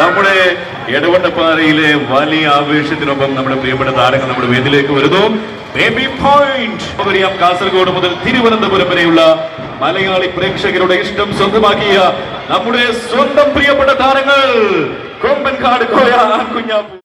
നമ്മുടെ എടവണ്ണപ്പാറയിലെ വലിയ ആവേശത്തിനൊപ്പം നമ്മുടെ പ്രിയപ്പെട്ട താരങ്ങൾ നമ്മുടെ വേദിയിലേക്ക് വരുന്നു. ബേബി പോയിന്റ് കാസർഗോഡ് മുതൽ തിരുവനന്തപുരം വരെയുള്ള മലയാളി പ്രേക്ഷകരുടെ ഇഷ്ടം സ്വന്തമാക്കിയ നമ്മുടെ സ്വന്തം പ്രിയപ്പെട്ട താരങ്ങൾ. കൊമ്പൻകാട് കോയ കുഞ്ഞാപ്പു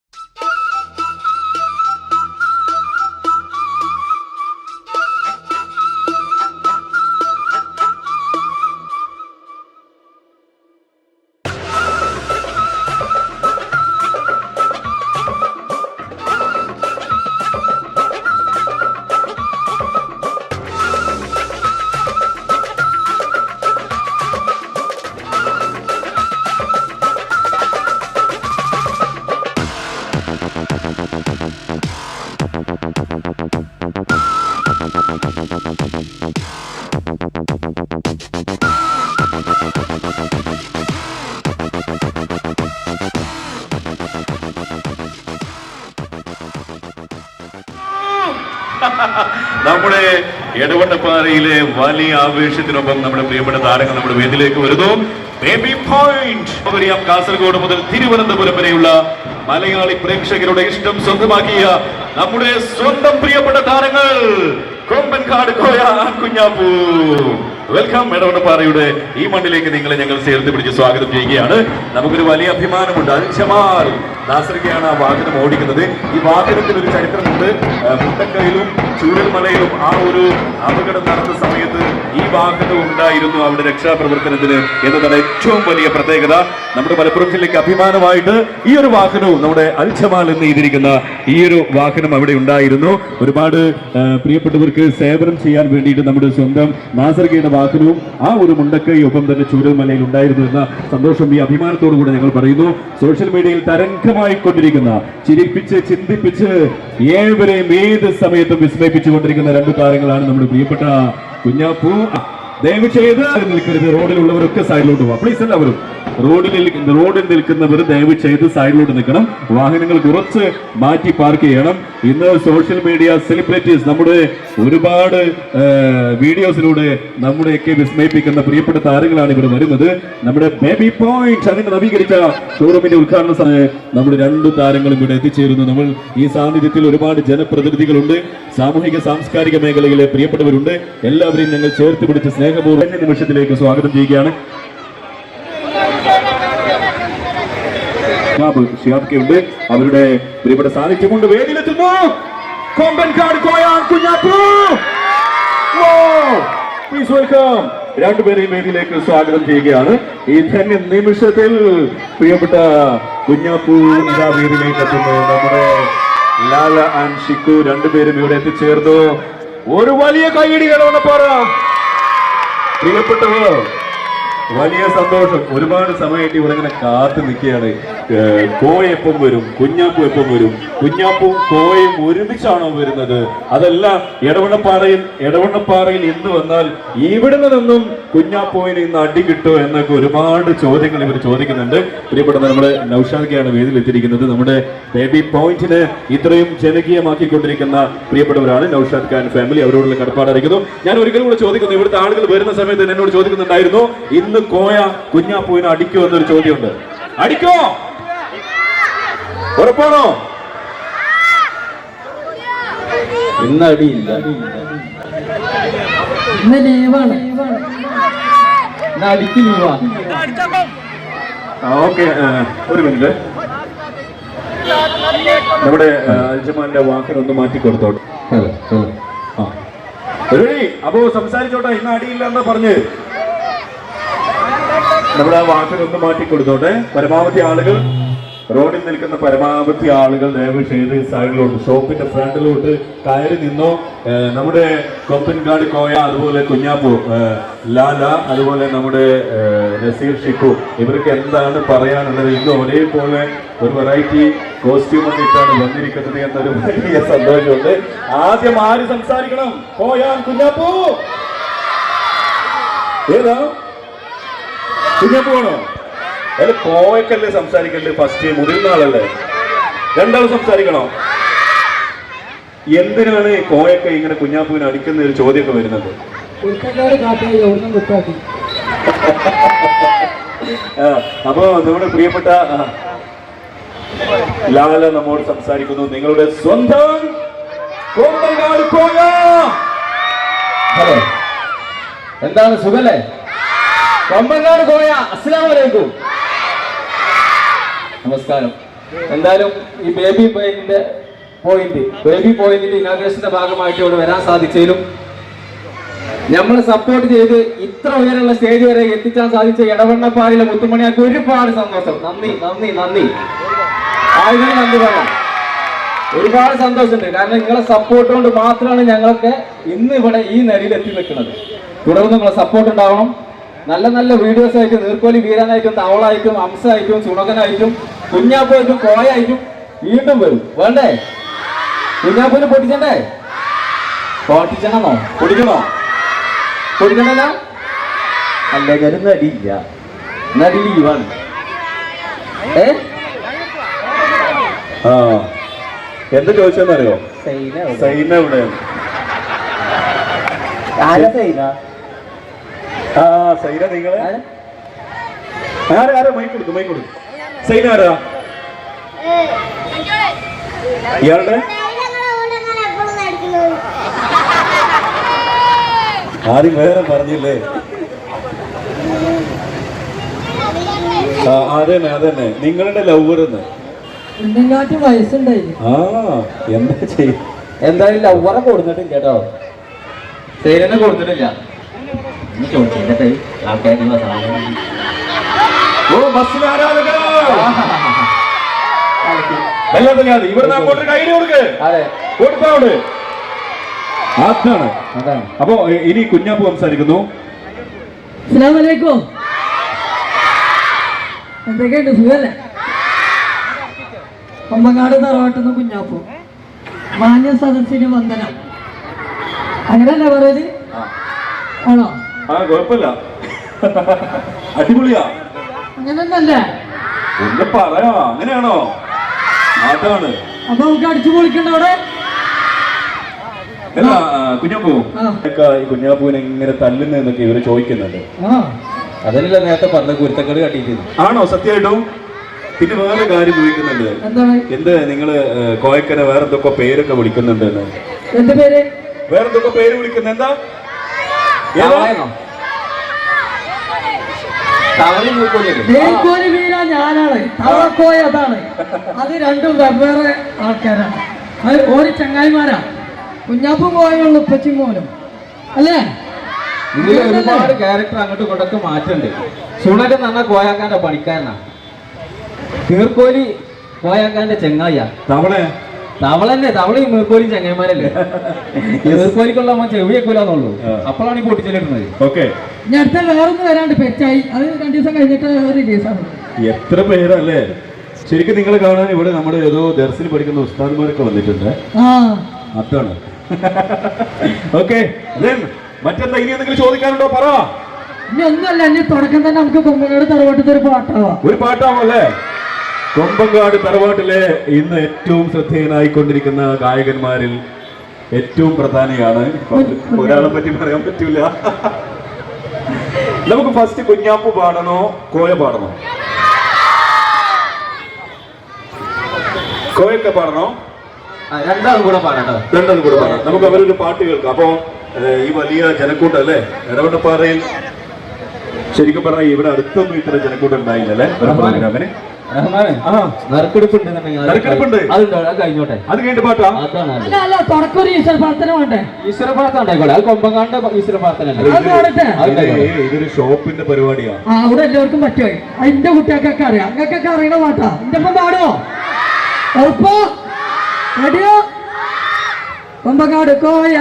നമ്മുടെ എടവണ്ണപ്പാറയിലെ വലിയ ആവേശത്തിനൊപ്പം നമ്മുടെ പ്രിയപ്പെട്ട താരങ്ങൾ നമ്മുടെ വേദിയിലേക്ക് വരുന്നു. ബേബി പോയിന്റ് കാസർഗോഡ് മുതൽ തിരുവനന്തപുരം വരെയുള്ള മലയാളി പ്രേക്ഷകരുടെ ഇഷ്ടം സ്വന്തമാക്കിയ നമ്മുടെ സ്വന്തം പ്രിയപ്പെട്ട താരങ്ങൾ. കൊമ്പൻകാട് കോയ കുഞ്ഞാപ്പു. വെൽക്കം എടവണ്ണപ്പാറയുടെ ഈ മണ്ണിലേക്ക് നിങ്ങളെ ഞങ്ങൾ ചേർത്ത് പിടിച്ച് സ്വാഗതം ചെയ്യുകയാണ്. നമുക്കൊരു വലിയ അഭിമാനമുണ്ട്. ജമാൽ നാസറിക്കയാണ് ആ വാഹനം ഓടിക്കുന്നത്. ഈ വാഹനത്തിൽ ഒരു ചരിത്രമുണ്ട്. മുട്ടക്കയിലും ചൂരൽമലയിലും ആ ഒരു അപകടം നടന്ന സമയത്ത് ഈ വാഹനം ഉണ്ടായിരുന്നു അവിടെ രക്ഷാപ്രവർത്തനത്തിന് എന്നതാണ് ഏറ്റവും വലിയ പ്രത്യേകത. നമ്മുടെ മലപ്പുറം ജില്ലയ്ക്ക് അഭിമാനമായിട്ട് ഈ ഒരു വാഹനവും നമ്മുടെ അൽഷമാൽ എന്ന് ചെയ്തിരിക്കുന്ന ഈ ഒരു വാഹനം അവിടെ ഉണ്ടായിരുന്നു. ഒരുപാട് പ്രിയപ്പെട്ടവർക്ക് സേവനം ചെയ്യാൻ വേണ്ടിയിട്ട് നമ്മുടെ സ്വന്തം നാസർഗയുടെ വാഹനവും ആ ഒരു മുണ്ടക്കൈ ഒപ്പം തന്നെ ചൂരൽമലയിൽ ഉണ്ടായിരുന്നു എന്ന സന്തോഷം ഈ അഭിമാനത്തോടു കൂടെ ഞങ്ങൾ പറയുന്നു. സോഷ്യൽ മീഡിയയിൽ തരംഗമായി കൊണ്ടിരിക്കുന്ന ചിരിപ്പിച്ച് ചിന്തിപ്പിച്ച് ഏവരെയും ഏത് സമയത്തും വിസ്മയിപ്പിച്ചുകൊണ്ടിരിക്കുന്ന രണ്ട് താരങ്ങളാണ് നമ്മുടെ പ്രിയപ്പെട്ട കുഞ്ഞാപ്പൂ. ദയവ് ചെയ്ത് നിൽക്കരുത്. റോഡിലുള്ളവരൊക്കെ സൈഡിലോട്ട് പോവാം പ്ലീസ് എല്ലാവരും. റോഡിൽ റോഡിൽ നിൽക്കുന്നവർ ദയവ് ചെയ്ത് സൈഡിലോട്ട് നിൽക്കണം. വാഹനങ്ങൾ കുറച്ച് മാറ്റി പാർക്ക് ചെയ്യണം. ഇന്ന് സോഷ്യൽ മീഡിയ സെലിബ്രിറ്റീസ് നമ്മുടെ ഒരുപാട് വീഡിയോസിലൂടെ നമ്മുടെയൊക്കെ വിസ്മയിപ്പിക്കുന്ന പ്രിയപ്പെട്ട താരങ്ങളാണ് ഇവിടെ വരുന്നത്. നമ്മുടെ ബേബി പോയിന്റ് അതിന്റെ നവീകരിച്ച ഷോറൂമിന്റെ ഉദ്ഘാടന സമയം നമ്മുടെ രണ്ട് താരങ്ങളും ഇവിടെ എത്തിച്ചേരുന്നു. നമ്മൾ ഈ സാന്നിധ്യത്തിൽ ഒരുപാട് ജനപ്രതിനിധികളുണ്ട്. സാമൂഹിക സാംസ്കാരിക മേഖലയിലെ പ്രിയപ്പെട്ടവരുണ്ട്. എല്ലാവരെയും ഞങ്ങൾ ചേർത്ത് പിടിച്ച് സ്നേഹപൂർവം നിമിഷത്തിലേക്ക് സ്വാഗതം ചെയ്യുകയാണ്. ഷിഹാബ് ഷിഹാബ് ഉണ്ട് അവരുടെ പ്രിയപ്പെട്ട സാന്നിധ്യം കൊണ്ട് വേദിയിലെത്തുന്നു. കൊമ്പൻകാട് കാട് കുഞ്ഞാപ്പു പ്ലീസ് വെൽക്കം രണ്ടുപേരെയും വേദിയിലേക്ക് സ്വാഗതം ചെയ്യുകയാണ്. ഈ ധന്യ നിമിഷത്തിൽ പ്രിയപ്പെട്ട കുഞ്ഞാപ്പു ഇതാ വേദിയിലേക്ക് എത്തുന്നു. നമ്മുടെ ലാല ആൻഡ് ഷിക്കു രണ്ടുപേരും ഇവിടെ എത്തിച്ചേർന്നു. ഒരു വലിയ കൈയടി വേണമെന്ന് പറ പ്രിയപ്പെട്ടവർ വലിയ സന്തോഷം. ഒരുപാട് സമയമായിട്ട് ഇവിടെ ഇങ്ങനെ കാത്തു നിൽക്കുകയാണ്. ഏഹ് എപ്പം വരും കുഞ്ഞാപ്പു എപ്പം വരും? കുഞ്ഞാപ്പും കോയും ഒരുമിച്ചാണോ വരുന്നത്? അതല്ല എടവണ്ണപ്പാറയിൽ എടവണ്ണപ്പാറയിൽ ഇന്ന് വന്നാൽ ഇവിടെ നിന്നും കുഞ്ഞാപ്പുവിന് ഇന്ന് അടി കിട്ടുമോ എന്നൊക്കെ ഒരുപാട് ചോദ്യങ്ങൾ ഇവർ ചോദിക്കുന്നുണ്ട്. പ്രിയപ്പെട്ട നമ്മുടെ നൌഷാദിക്കാണ് വേദിയിൽ എത്തിയിരിക്കുന്നത്. നമ്മുടെ ബേബി പോയിന്റിന് ഇത്രയും ജനകീയമാക്കിക്കൊണ്ടിരിക്കുന്ന പ്രിയപ്പെട്ടവരാണ് നൌഷാദ് ഖാൻ ഫാമിലി അവരോടുള്ള കടപ്പാട് അറിയിക്കുന്നു ഞാൻ ഒരിക്കലും കൂടെ ചോദിക്കുന്നു. ഇവിടുത്തെ ആളുകൾ വരുന്ന സമയത്ത് എന്നോട് ചോദിക്കുന്നുണ്ടായിരുന്നു. ഇന്ന് കോയ കുഞ്ഞാപ്പൂവിനെ അടിക്കോ എന്നൊരു ചോദ്യമുണ്ട്. അടിക്കോ? ഉറപ്പാണോ? ഇന്ന് അടിയില്ല ഇന്ന് ലീവാണ് അടിക്ക് ഓക്കെ ഒരു മിനിറ്റ്. നമ്മുടെ അൽജമാന്റെ വാക്കിന് ഒന്ന് മാറ്റി കൊടുത്തോട്ടെ. ഹലോ ഹലോ റെഡി അപ്പോ സംസാരിച്ചോട്ടെ ഇന്ന് അടിയില്ല എന്നാ പറഞ്ഞ്. നമ്മുടെ ആ വാക്കിന് ഒന്ന് മാറ്റി കൊടുത്തോട്ടെ. പരമാവധി ആളുകൾ റോഡിൽ നിൽക്കുന്ന പരമാവധി ആളുകൾ ദയവ് ചെയ്ത് സൈഡിലോട്ട് ഷോപ്പിന്റെ ഫ്രണ്ടിലോട്ട് കയറി നിന്നോ. നമ്മുടെ കൊപ്പൻകാട് കോയ അതുപോലെ കുഞ്ഞാപ്പു ലാല അതുപോലെ നമ്മുടെ നസീർ ഷിഖു ഇവർക്ക് എന്താണ് പറയാനുള്ളത്? ഇന്ന് ഒരേപോലെ ഒരു വെറൈറ്റി കോസ്റ്റ്യൂം ഒക്കെ ഇട്ടാണ് വന്നിരിക്കുന്നത് എന്നൊരു വലിയ സന്തോഷമുണ്ട്. ആദ്യം ആര് സംസാരിക്കണം? കോയാൻ കുഞ്ഞാപ്പൂ. ഏതാ? കുഞ്ഞാപ്പു പോണോ? അല്ല കോയക്കല്ലേ സംസാരിക്കല്ലേ ഫസ്റ്റ് മുതിർന്ന ആളല്ലേ? രണ്ടാളും സംസാരിക്കണോ? എന്തിനാണ് കോയൊക്കെ ഇങ്ങനെ കുഞ്ഞാപ്പുവിനെ അടിക്കുന്ന ഒരു ചോദ്യമൊക്കെ വരുന്നത്? അപ്പോ നമ്മുടെ പ്രിയപ്പെട്ട ലാല നമ്മോട് സംസാരിക്കുന്നു. നിങ്ങളുടെ സ്വന്തം ഹലോ എന്താണ് സുഖല്ലേ? കൊമ്പങ്ങാട് കോയ അസ്സലാമു അലൈക്കും. നമസ്കാരം. എന്തായാലും ഈ ബേബി പോയിന്റിന്റെ പോയിന്റ് ബേബി പോയിന്റിന്റെ ഇനാഗ്രേഷന്റെ ഭാഗമായിട്ട് ഇവിടെ വരാൻ സാധിച്ചതിലും നമ്മൾ സപ്പോർട്ട് ചെയ്ത് ഇത്ര ഉയരമുള്ള സ്റ്റേജ് വരെ എത്തിക്കാൻ സാധിച്ച ഇടവണ്ണപ്പാടിലെ മുത്തുമണിയാക്ക് ഒരുപാട് സന്തോഷം. നന്ദി നന്ദി നന്ദി. ആയിരം നന്ദി പറയാം. ഒരുപാട് സന്തോഷമുണ്ട്. കാരണം നിങ്ങളെ സപ്പോർട്ട് കൊണ്ട് മാത്രമാണ് ഞങ്ങളൊക്കെ ഇന്ന് ഇവിടെ ഈ നിലയിൽ എത്തി നിൽക്കുന്നത്. തുടർന്ന് നിങ്ങളെ സപ്പോർട്ട് ഉണ്ടാവണം. നല്ല നല്ല വീഡിയോസ് അയക്കും നീർക്കോലി വീരനായിട്ടും തവളായിരിക്കും അംസായിരിക്കും ചുണകനായിട്ടും കുഞ്ഞാപ്പായിരിക്കും കോയായിരിക്കും വീണ്ടും വരും. വേണ്ടേ? കുഞ്ഞാപ്പൂന് പൊട്ടിച്ചണ്ടേ? പൊട്ടിച്ചണോ പൊടിക്കണോ പൊടിക്കണല്ലോ അല്ല ഞാൻ നടിയില്ല. നടി ലീവാണ് ഏ? ആ. എന്ത് ചോദിച്ചെന്നറിയോ? സൈന സൈന എവിടെയാണ്? ആരാ സൈന? ആ സൈന നിങ്ങളെ? ആരാ? ആരാ മൈക്ക് മൈക്ക് സൈന ആരാ? ഇയാളുടെ? ആരും വേറെ പറഞ്ഞില്ലേ? ആ അതന്നെ അതന്നെ. നിങ്ങളുടെ ലവർ എന്ന്. ആ എന്താ ചെയ്യും എന്തായാലും ലവറെ കൊടുത്തിട്ടില്ല കേട്ടോ. സൈനെ കൊടുത്തിട്ടില്ല. ഇനി ചോദിച്ചിട്ട് ആൾക്കാർക്കുള്ള സാധനം ഓ ബസ്സിൽ ആരാധകരോ? ഇവിടുന്ന് അങ്ങോട്ട് കൊടുക്ക്. അപ്പോ ഇനി കുഞ്ഞാപ്പു സംസാരിക്കുന്നു. എന്തൊക്കെയുണ്ട്? സുഖല്ലേ? കൊമ്പങ്ങാട് തറവാട്ടുന്ന കുഞ്ഞാപ്പു. മാന്യ സദസ്സിന് വന്ദനം. അങ്ങനല്ലേ പറയൽ ആണോ? ആ കുഴപ്പമില്ല. അടിപൊളിയാ. അങ്ങനല്ലേ ഒന്ന് പറയാ അങ്ങനെയാണോ? അതാണ് അപ്പൊ നമുക്ക് അടിച്ചു പൊളിക്കണ്ട അവിടെ? അല്ല കുഞ്ഞാപ്പു. ഈ കുഞ്ഞാപ്പുവിനെ ഇങ്ങനെ തല്ലുന്നതെന്നൊക്കെ ഇവർ ചോദിക്കുന്നുണ്ട്. ആ. അതല്ല നേരത്തെ പറഞ്ഞ കുരുത്തക്കേട് കാട്ടിയിട്ട് ആണോ? സത്യമായിട്ടും? പിന്നെ വേറെ കാര്യം ചോദിക്കുന്നുണ്ട്. എന്ത് നിങ്ങൾ കോയക്കനെ വേറെ എന്തൊക്കെ പേരൊക്കെ വിളിക്കുന്നുണ്ട് വേറെന്തൊക്കെ പേര്? വേറെ എന്തൊക്കെ പേര് വിളിക്കുന്നത് എന്താ? തവളയും വീര ഞാനാണ്. തവക്കോയ അതാണ് അത് രണ്ടും വെവ്വേറെ ആൾക്കാരാണ്. അത് ഒരു ചങ്ങായിമാരാ. കുഞ്ഞാപ്പും കോയുള്ള ഉപ്പച്ചും മോനും. അല്ലേ? ഇതിൽ ഒരുപാട് ക്യാരക്ടർ അങ്ങോട്ടും ഇങ്ങോട്ടൊക്കെ മാറ്റുണ്ട് സുണകൻ നന്ന കോയാക്കാന്റെ പണിക്കാരനാ. തീർക്കോലി കോയാക്കാന്റെ ചെങ്ങായിയാ. തവളെ തവളല്ലേ തവളയും മീർക്കോലിയും ചങ്ങന്മാരല്ലേ മേർക്കോലിക്കുള്ള അമ്മ ചെവിയേക്കൂലെന്നുള്ളൂ ആ. അപ്പോഴാണ് ഈ പൊട്ടിച്ചെല്ലിടുന്നത്. ഓക്കെ. ഞാൻ അടുത്ത വേറൊന്ന് വരാണ്ട് പെറ്റായി. അത് രണ്ടു ദിവസം കഴിഞ്ഞിട്ട് ആണ് എത്ര പേരല്ലേ? ശരിക്കും നിങ്ങൾ കാണാൻ ഇവിടെ നമ്മുടെ ഏതോ ദർശനം പഠിക്കുന്ന ഉസ്താദ്മാരൊക്കെ വന്നിട്ടുണ്ട്. ആ. അതാണ്. ഓക്കെ മറ്റെന്താ? ഇനി എന്തെങ്കിലും ചോദിക്കാനുണ്ടോ? പറ. ഇനി ഒന്നുമല്ല ഇനി തുടക്കം തന്നെ നമുക്ക് കൊമ്പനോട് തറവാട്ടത്തെ ഒരു പാട്ടാവാം. ഒരു പാട്ടാവല്ലേ കൊമ്പങ്കാട് തറവാട്ടിലെ ഇന്ന് ഏറ്റവും ശ്രദ്ധേയനായിക്കൊണ്ടിരിക്കുന്ന ഗായകന്മാരിൽ ഏറ്റവും പ്രധാനിയാണ്. ഒരാളെ പറ്റി പറയാൻ പറ്റൂല. നമുക്ക് ഫസ്റ്റ് കുഞ്ഞാപ്പു പാടണോ കോയ പാടണോ? കോയൊക്കെ പാടണോ? രണ്ടാം രണ്ടാളും കൂടെ പാടണം രണ്ടാളും കൂടെ പാടാം. നമുക്ക് അവരൊരു പാട്ട് കേൾക്കാം. അപ്പോ ഈ വലിയ ജനക്കൂട്ടം അല്ലേ ഇടവണ്ണപ്പാറയിൽ ശരിക്കും പറഞ്ഞാൽ ഇവിടെ അടുത്തൊന്നും ഇത്ര ജനക്കൂട്ടം ഉണ്ടായില്ലല്ലേ? ഒരു പ്രോഗ്രാമിന്. കഴിഞ്ഞോട്ടെ. അത് കഴിഞ്ഞിട്ട് പാട്ടാ? ഈശ്വര പ്രാർത്ഥന വേണ്ടേ? ഈശ്വര പ്രാർത്ഥന ഉണ്ടായിക്കോട്ടെ. അത് കൊമ്പങ്ങാണ്ട് ഈശ്വര പ്രാർത്ഥന ഇതൊരു ഷോപ്പിന്റെ പരിപാടിയാ. ആ അവിടെ എല്ലാവർക്കും പറ്റുമോ? എന്റെ കുട്ടികൾക്കൊക്കെ അറിയാം. അങ്ങക്കൊക്കെ അറിയണ പാട്ടാ. എന്റെ ഒപ്പം ഉറപ്പോ റെഡിയോ കൊമ്പങ്ങാട് കോയ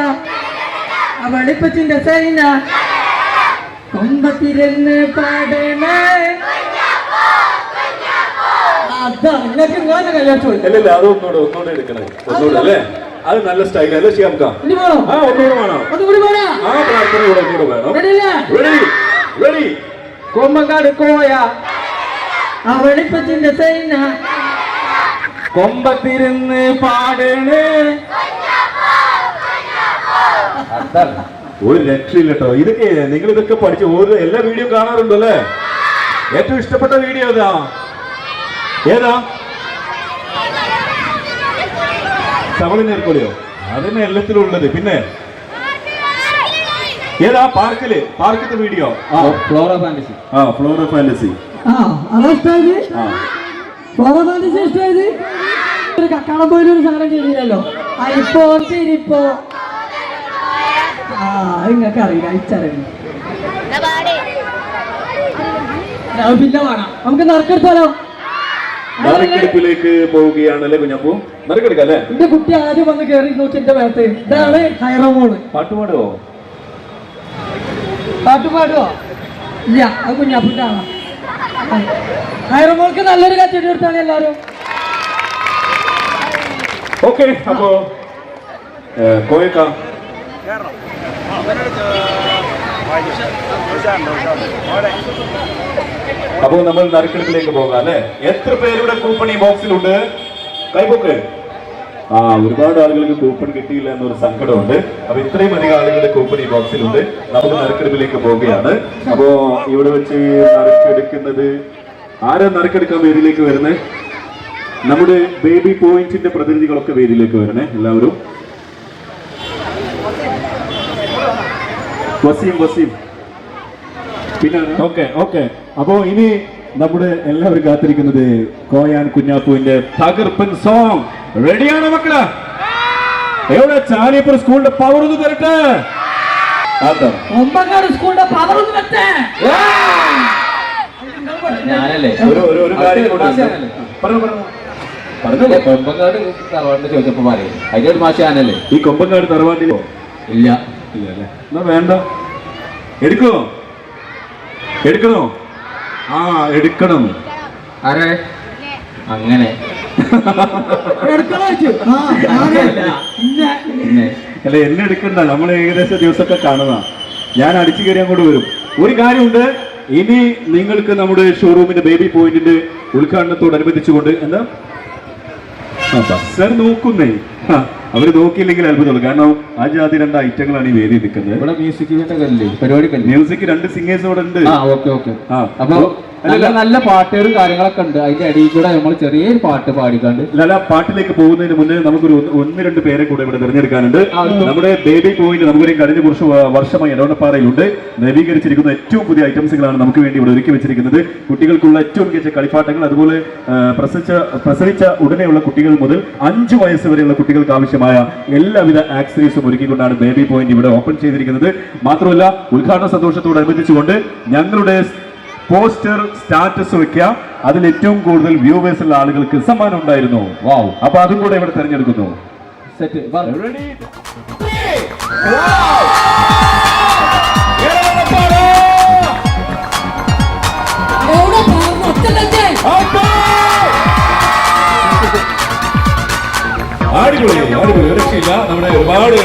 ആ വെളിപ്പച്ചിന്റെ സൈന. കൊമ്പത്തിരുന്ന് പാടണേ അതാ നിങ്ങൾക്ക് ഇങ്ങനെ കല്യാണം ചോദിച്ചു അല്ലല്ല അത് ഒന്നുകൂടെ ഒന്നുകൂടെ എടുക്കണേ. ഒന്നുകൂടെ അല്ലേ? അത് നല്ല സ്റ്റൈൽ അല്ലേ വേണോ? ആ ഒന്നുകൂടെ വേണം? ആ പ്രാർത്ഥന കൂടെ ഒന്നുകൂടെ വേണം? Ready ready ready Kombangad Koya ആ വെളിപ്പച്ചിന്റെ സൈന. കൊമ്പത്തിരുന്ന് പാടണ്. ഒരു രക്ഷയില്ല കേട്ടോ ഇതൊക്കെ നിങ്ങൾ ഇതൊക്കെ പഠിച്ച് ഓരോ എല്ലാ വീഡിയോ കാണാറുണ്ടല്ലേ? ഏറ്റവും ഇഷ്ടപ്പെട്ട വീഡിയോ ഏതാ? ഏതാ? തവളി നേർക്കൊളിയോ അതന്നെ എല്ലാത്തിലും ഉള്ളത് പിന്നെ? ഏതാ? പാർക്കിൽ? പാർക്കിന്റെ വീഡിയോ? ആ. Flora Fantasy. ആ ഫ്ലോറ ഫാന്റസി. ഇഷ്ടമായത് ആ. ഫോറോമാൻഡിസ് ഇഷ്ടമായത് ഒരു കക്കാടം പോയിൽ ഒരു സാധനം ചെയ്തില്ലല്ലോ അരിപ്പോ തിരിപ്പോ ആ നിങ്ങൾക്ക് അറിയില്ല അയച്ചറിയില്ല പിന്നെ വേണം. നമുക്ക് നറുക്കെടുത്താലോ നറുക്കെടുപ്പിലേക്ക് പോവുകയാണല്ലേ കുഞ്ഞപ്പു? നറുക്കെടുക്കാം അല്ലേ? എന്റെ കുട്ടി ആദ്യം വന്ന് കയറി നോക്കി എന്റെ മേത്ത്. ഇതാണ് ഹൈറമോൾ. പാട്ട് പാടുവോ? പാട്ട് പാടുവോ? ഇല്ല അത് കുഞ്ഞാപ്പിന്റെ ആണ് ഹൈറമോൾക്ക് നല്ലൊരു കച്ചടി കൊടുത്താണ് എല്ലാരും ഓക്കെ അപ്പോ ഏ, കോയക്ക. അപ്പോ നമ്മൾ നറുക്കെടുപ്പിലേക്ക് പോകാം അല്ലെ? എത്ര പേരുടെ കൂപ്പൺ ഈ ബോക്സിലുണ്ട് കൈപോക്ക്. ആ ഒരുപാട് ആളുകൾക്ക് കൂപ്പൺ കിട്ടിയില്ല എന്നൊരു സങ്കടമുണ്ട്. അപ്പൊ ഇത്രയും അധികം ആളുകളുടെ കൂപ്പൺ ഈ ബോക്സിലുണ്ട് നമുക്ക് നറുക്കെടുപ്പിലേക്ക് പോവുകയാണ്. അപ്പോ ഇവിടെ വെച്ച് നറുക്കെടുക്കുന്നത് ആരാ നറുക്കെടുക്കാൻ പേരിലേക്ക് വരുന്നത്? നമ്മുടെ ബേബി പോയിന്റിന്റെ പ്രതിനിധികളൊക്കെ പേരിലേക്ക് വരണേ എല്ലാവരും. വസീം വസീം. പിന്നെ ഓക്കെ ഓക്കെ. അപ്പോ ഇനി നമ്മുടെ എല്ലാവരും കാത്തിരിക്കുന്നത് കോയാൻ കുഞ്ഞാപ്പുവിന്റെ തകർപ്പൻ സോങ് റെഡിയാണ് മക്കൾ? എവിടെ? ചാലിയപ്പുറ സ്കൂളിന്റെ പവർ ഒന്ന് തരട്ടെ. അതാ. ഒമ്പങ്ങാട് സ്കൂളിന്റെ പവർ ഒന്ന് വെച്ചേ ഞാനല്ലേ? ഒരു ഒരു ഒരു കാര്യം കൂടെ ഉണ്ട്. മാഷാണല്ലേ? പറഞ്ഞോ, പറഞ്ഞോ. പറഞ്ഞല്ലേ കൊമ്പങ്കാട് തറവാടിന്റെ ചോദിച്ചപ്പോ പറയും അതിന്റെ ഒരു മാഷ ഞാനല്ലേ ഈ കൊമ്പങ്കാട് തറവാട്ടിലോ ഇല്ല. ഇല്ല അല്ലേ എന്നാ വേണ്ട. എടുക്കോ? എടുക്കണോ? ആ എടുക്കണം. ആരെ? അങ്ങനെ. അല്ല എന്നെ എടുക്കണ്ട. നമ്മൾ ഏകദേശം ദിവസമൊക്കെ കാണുന്ന ഞാൻ അടിച്ചു കയറി അങ്ങോട്ട് വരും. ഒരു കാര്യമുണ്ട്. ഇനി നിങ്ങൾക്ക് നമ്മുടെ ഷോറൂമിന്റെ ബേബി പോയിന്റിന്റെ ഉദ്ഘാടനത്തോടനുബന്ധിച്ചുകൊണ്ട് എന്താ? സാർ നോക്കുന്നേ. അവർ നോക്കിയില്ലെങ്കിൽ അത്ഭുതമുള്ളൂ. കാരണം ആ ജാതി രണ്ട് ഐറ്റങ്ങളാണ് ഈ വേദി നിൽക്കുന്നത്. ഇവിടെ മ്യൂസിക് പരിപാടി മ്യൂസിക് രണ്ട് സിംഗേഴ്സ് ഇവിടെ ഉണ്ട്. ആ ഓക്കെ ഓക്കെ ആ. അപ്പൊ നല്ല നല്ല പാട്ടുകളും കാര്യങ്ങളൊക്കെ ഉണ്ട്. അതിന്റെ അടിയിൽ കൂടെ നമ്മൾ ചെറിയൊരു പാട്ട് പാടിക്കാണ്ട്. ലല പാട്ടിലേക്ക് പോകുന്നതിന് മുന്നേ നമുക്കൊരു ഒന്ന് ഒന്ന് രണ്ട് പേരെ കൂടെ ഇവിടെ തിരഞ്ഞെടുക്കാനുണ്ട്. നമ്മുടെ ബേബി പോയിന്റ് നമുക്കൊരു കഴിഞ്ഞ കുറച്ച് വർഷമായി ഇടവണ്ണപ്പാറയിലുണ്ട് നവീകരിച്ചിരിക്കുന്ന ഏറ്റവും പുതിയ ഐറ്റംസുകളാണ് നമുക്ക് വേണ്ടി ഇവിടെ ഒരുക്കി വെച്ചിരിക്കുന്നത്. കുട്ടികൾക്കുള്ള ഏറ്റവും മികച്ച കളിപ്പാട്ടങ്ങൾ അതുപോലെ പ്രസവിച്ച പ്രസവിച്ച ഉടനെയുള്ള കുട്ടികൾ മുതൽ അഞ്ചു വയസ്സ് വരെയുള്ള കുട്ടികൾക്ക് ആവശ്യമായ എല്ലാവിധ ആക്സറീസും ഒരുക്കിക്കൊണ്ടാണ് ബേബി പോയിന്റ് ഇവിടെ ഓപ്പൺ ചെയ്തിരിക്കുന്നത്. മാത്രമല്ല ഉദ്ഘാടന സന്തോഷത്തോടനുബന്ധിച്ചുകൊണ്ട് ഞങ്ങളുടെ പോസ്റ്റർ സ്റ്റാറ്റസ് വെക്കുക അതിൽ ഏറ്റവും കൂടുതൽ വ്യൂവേഴ്സ് ഉള്ള ആളുകൾക്ക് സമ്മാനം ഉണ്ടായിരുന്നു വാവ് അപ്പൊ അതും കൂടെ ഇവിടെ തെരഞ്ഞെടുക്കുന്നു സെറ്റ് ഒറ്റല്ലേ അടിപൊളി അടിപൊളി ഒരു രക്ഷയില്ല നമ്മുടെ ഒരുപാട്